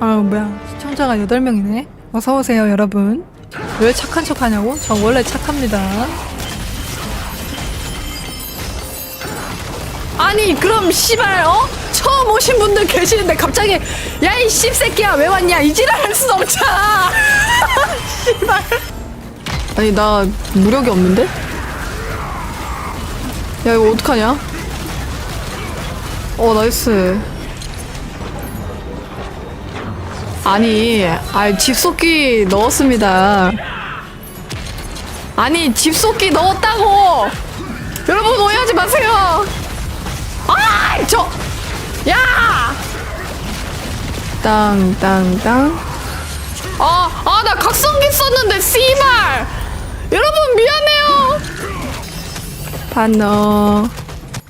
아 뭐야 시청자가 8명이네 어서오세요 여러분 왜 착한 척 하냐고? 저 원래 착합니다 아니 그럼 씨발 어? 처음 오신 분들 계시는데 갑자기 야 이 씹새끼야 왜 왔냐 이 지랄 할 순 없잖아 씨발 아니 나 무력이 없는데? 야 이거 어떡하냐? 어 나이스 아니, 아 집속기 넣었습니다. 아니, 집속기 넣었다고! 여러분, 오해하지 마세요! 아, 저! 야! 땅, 땅, 땅. 아, 아, 나 각성기 썼는데, 씨발! 여러분, 미안해요! 반어.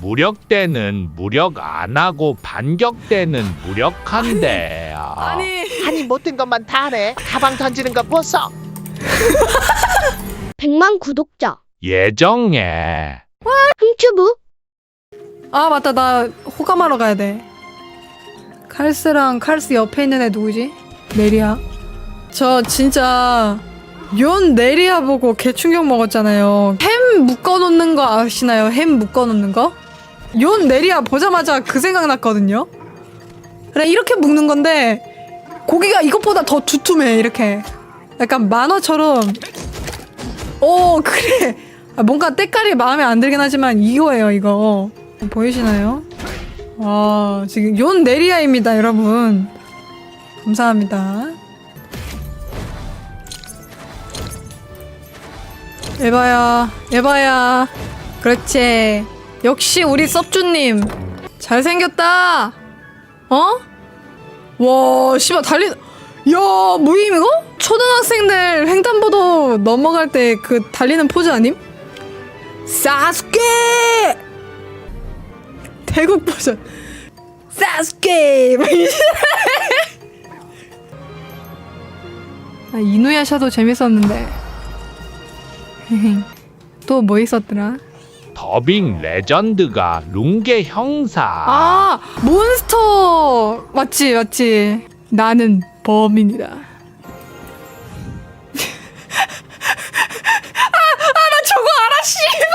무력 때는 무력 안 하고 반격 때는 무력한데. 아. 아니, 아니 못된 것만 다 하네. 가방 던지는 거 보소. 100만 구독자 예정해. 흥튜브 아, 맞다. 나 호감하러 가야 돼. 칼스랑 칼스 옆에 있는 애 누구지? 네리아. 저 진짜 연 네리아 보고 개충격 먹었잖아요. 햄 묶어놓는 거 아시나요? 햄 묶어놓는 거? 연 네리아 보자마자 그 생각 났거든요. 그래 이렇게 묶는 건데 고기가 이것보다 더 두툼해 이렇게. 약간 만화처럼. 오 그래. 아, 뭔가 때깔이 마음에 안 들긴 하지만 이거예요 이거. 보이시나요? 와 지금 연 네리아입니다 여러분. 감사합니다. 에바야, 에바야. 그렇지. 역시 우리 섭주님. 잘생겼다. 어? 와, 씨발, 달리, 야, 뭐임, 이거? 초등학생들 횡단보도 넘어갈 때 그 달리는 포즈 아님? 사스케! 태국 버전. 사스케! 아, 이누야샤도 재밌었는데. 또 뭐 있었더라? 더빙 레전드가 룽게 형사. 아 몬스터. 맞지 맞지. 나는 범인이다. 아나 저거 알아 씨발.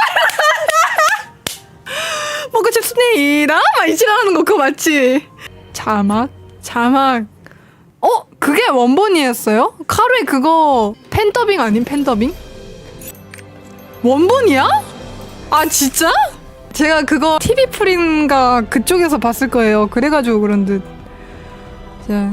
뭔가 잽스네이다? 막 이지랄하는 거 그거 맞지? 자막 자막. 어 그게 원본이었어요? 카루의 그거 팬더빙 아닌 팬더빙? 원본이야? 아 진짜? 제가 그거 TV 프린가 그쪽에서 봤을 거예요. 그래가지고 그런 듯. 자